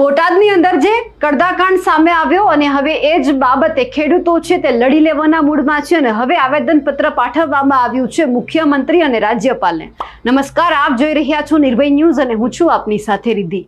બોટાદની અંદર જે કડદાકાંડ સામે આવ્યો અને હવે એ જ બાબતે ખેડૂતો છે તે લડી લેવાના મૂડમાં છે અને હવે આવેદનપત્ર પાઠવવામાં આવ્યું છે મુખ્યમંત્રી અને રાજ્યપાલને. નમસ્કાર, આપ જોઈ રહ્યા છો નિર્ભય ન્યૂઝ અને હું છું આપની સાથે રિદ્ધિ.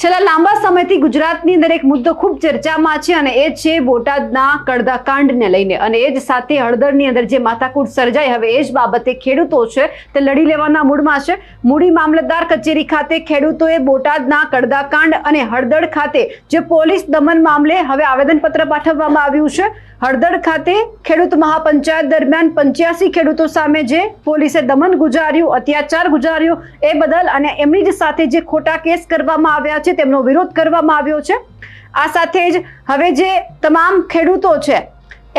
છેલ્લા લાંબા સમયથી ગુજરાતની અંદર એક મુદ્દો ખૂબ ચર્ચામાં છે અને એ છે બોટાદના કડદાકાંડને લઈને. અને એ જ સાથે હળદરની અંદર જે માથાકૂટ સર્જાઈ, હવે એ જ બાબતે ખેડૂતો છે તે લડી લેવાના મૂડમાં છે. મૂડી મામલતદાર કચેરી ખાતે ખેડૂતોએ બોટાદના કડદાકાંડ અને હળદળ ખાતે જે પોલીસ દમન મામલે હવે આવેદનપત્ર પાઠવવામાં આવ્યું છે. હળદળ ખાતે ખેડૂત મહાપંચાયત દરમિયાન પંચ્યાસી ખેડૂતો સામે જે પોલીસે દમન ગુજાર્યું, અત્યાચાર ગુજાર્યો એ બદલ અને એમની જ સાથે જે ખોટા કેસ કરવામાં આવ્યા તેમનો વિરોધ કરવામાં આવ્યો છે. આ સાથે જ હવે જે તમામ ખેડૂતો છે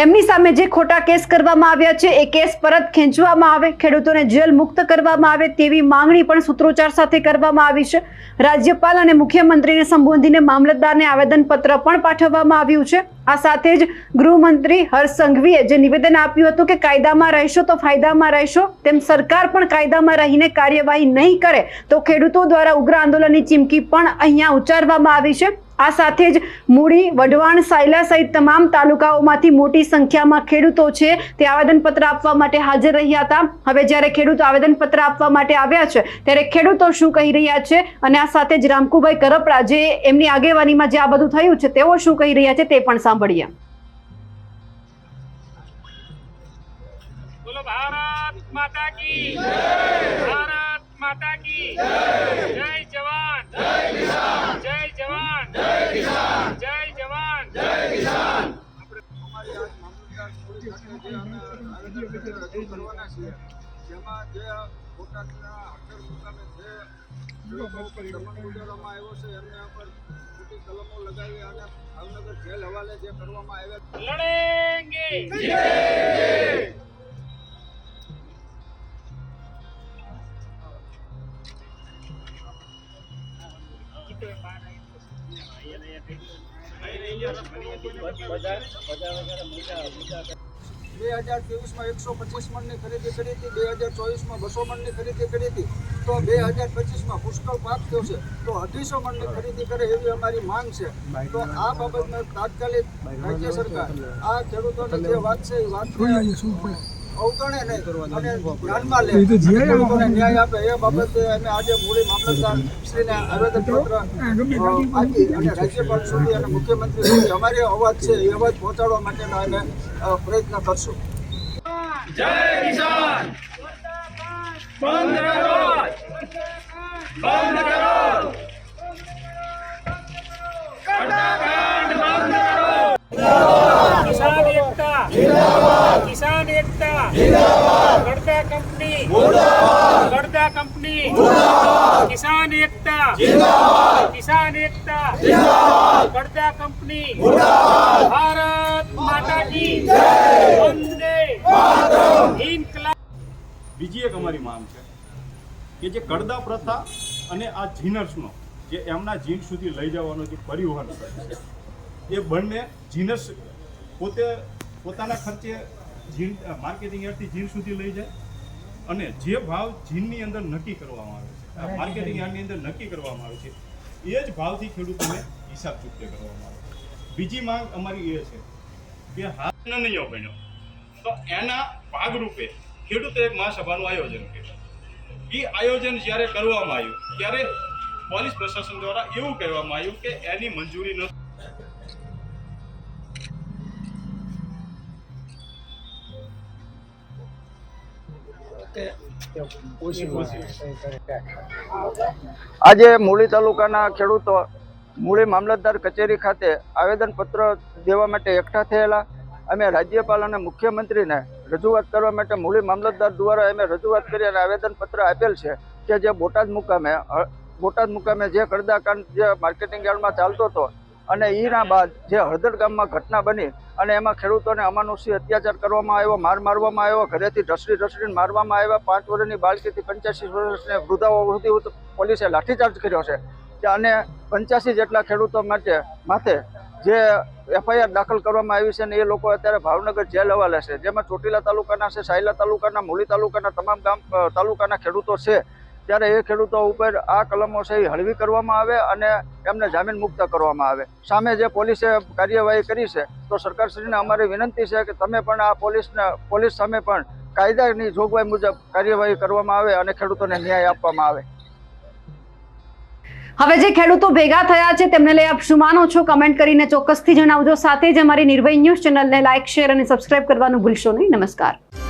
એમની સામે જે ખોટા કેસ કરવામાં આવ્યા છે, એ કેસ પરત ખેંચવામાં આવે, ખેડૂતોને જેલ મુક્ત કરવામાં આવે તેવી માંગણી પણ સૂત્રોચ્ચાર સાથે કરવામાં આવી છે. રાજ્યપાલ અને મુખ્યમંત્રીને સંબોધીને મામલતદારને આવેદનપત્ર પણ પાઠવવામાં આવ્યું છે. આ સાથે જ ગૃહમંત્રી હર્ષ સંઘવીએ જે નિવેદન આપ્યું હતું કે કાયદામાં રહેશો તો ફાયદામાં રહેશો, તેમ સરકાર પણ કાયદામાં રહીને કાર્યવાહી નહીં કરે, તો ખેડૂતો દ્વારા ઉગ્ર આંદોલનની ચીમકી પણ અહીંયા ઉચ્ચારવામાં આવી છે. આ સાથે જ મૂળી વઢવાણ, સાયલા સહિત તમામ તાલુકાઓમાંથી મોટી સંખ્યામાં ખેડૂતો છે. તે આવેદનપત્ર આપવા માટે હાજર રહ્યા હતા. હવે જ્યારે ખેડૂતો આવેદનપત્ર આપવા માટે આવ્યા છે, ત્યારે ખેડૂતો શું કહી રહ્યા છે અને આ સાથે જ રામકુભાઈ કરપડા જે એમની આગેવાનીમાં જે આ બધું થયું છે, તેઓ શું કહી રહ્યા છે તે પણ સાંભળીએ. ભારત માતા કી ભારત માતા કી જય જવાન જય કિસાન જય જવાન જય કિસાન જય જવાન જય કિસાન અમારી આજ મામલતદાર પોલીસ ખાતે જે અમે આવેદનપત્ર રજૂ કરવાના છીએ જેમાં જે બોટાદના હળદર મુકામે જે ઉપર ગુજારવામાં લગાવી અને ભાવનગર જેલ હવાલે જે કરવામાં આવ્યા લડેંગે. બે હજાર ત્રેવીસમાં એકસો પચીસ મણની ખરીદી કરી હતી, બે હજાર ચોવીસમાં બસો મણની ખરીદી કરી હતી. તો બે હજાર પચીસમાં પુષ્કળ પાક થયો છે. તો અઢીસો મણની ખરીદી કરે એવી અમારી માંગ છે. તો આ બાબતમાં તાત્કાલિક રાજ્ય સરકાર, આ ખેડૂતોની જે વાત છે એ વાત અવગણે નહીં અને ધ્યાનમાં લે. ખેડૂતોને ન્યાય આપે એ બાબતે અમે આજે મૂળી મામલતદાર શ્રીને આવેદનપત્ર આપી અને રાજ્યપાલ સુધી અને મુખ્યમંત્રી સુધી અમારી અવાજ છે એ અવાજ પહોંચાડવા માટેનો અમે પ્રયત્ન કરશું. જય કિસાન! બંધ એકતા કંપની! મુર્દાબાદ કંપની! કિસાન એકતા! કિસાન એકતા! જિંદાબાદ! કંપની! ભારત માતાજી! બીજી એક અમારી માંગ છે કે જે કડદા પ્રથા અને આ જીનર્સનો જે એમના જીન સુધી લઈ જવાનો જે પરિવહન છે એ બંને જીનર્સ પોતે પોતાના ખર્ચે જીન માર્કેટિંગ યાર્ડથી જીન સુધી લઈ જાય અને જે ભાવ જીનની અંદર નક્કી કરવામાં આવે છે. માર્કેટિંગ યાર્ડની અંદર નક્કી કરવામાં આવે છે. એ જ ભાવથી ખેડૂતોને હિસાબ ચૂકતે કરવામાં આવે છે. બીજી માંગ અમારી એ છે કે હાથ નહીં બન્યો. તો એના ભાગરૂપે ખેડૂતો એક મહાસભાનું આયોજન કર્યું. એ આયોજન જ્યારે કરવામાં આવ્યું ત્યારે પોલીસ પ્રશાસન દ્વારા એવું કહેવામાં આવ્યું કે એની મંજૂરી ન આજે મૂળી તાલુકાના ખેડૂતો મૂળી મામલતદાર કચેરી ખાતે આવેદનપત્ર દેવા માટે એકઠા થયેલા. અમે રાજ્યપાલ અને મુખ્યમંત્રીને રજૂઆત કરવા માટે મૂળી મામલતદાર દ્વારા અમે રજૂઆત કરી અને આવેદનપત્ર આપેલ છે કે જે બોટાદ મુકામે બોટાદ મુકામે જે કડદાકાંડ જે માર્કેટિંગ યાર્ડમાં ચાલતો હતો અને એના બાદ જે હળદર ગામમાં ઘટના બની અને એમાં ખેડૂતોને અમાનુષી અત્યાચાર કરવામાં આવ્યો, માર મારવામાં આવ્યો, ઘરેથી ઢસડી ઢસડીને મારવામાં આવ્યા. પાંચ વર્ષની બાળકીથી પંચ્યાસી વર્ષની વૃદ્ધાઓ સુધી પોલીસે લાઠીચાર્જ કર્યો છે. અને પંચ્યાસી જેટલા ખેડૂતો માટે માથે જે એફઆઈઆર દાખલ કરવામાં આવી છે ને એ લોકો અત્યારે ભાવનગર જેલ હવાલે છે. જેમાં ચોટીલા તાલુકાના છે, સાયલા તાલુકાના, મૂલી તાલુકાના તમામ ગામ તાલુકાના ખેડૂતો છે. ત્યારે એ ખેડૂતો ઉપર આ કલમો છે એ હળવી કરવામાં આવે અને એમને જામીન મુક્ત કરવામાં આવે. સામે જે પોલીસે કાર્યવાહી કરી છે, તો સરકારશ્રીને અમારી વિનંતી છે કે તમે પણ આ પોલીસને, પોલીસ સામે પણ કાયદાની જોગવાઈ મુજબ કાર્યવાહી કરવામાં આવે અને ખેડૂતોને ન્યાય આપવામાં આવે. હવે જે ખેડૂતો ભેગા થયા છે, તેમને લઈ આપ શું માનો છો? કમેન્ટ કરીને ચોક્કસથી જણાવજો. સાથે જ અમારી નિર્ભય ન્યૂઝ ચેનલને લાઇક શેર અને સબસ્ક્રાઇબ કરવાનું ભૂલશો નહીં. નમસ્કાર.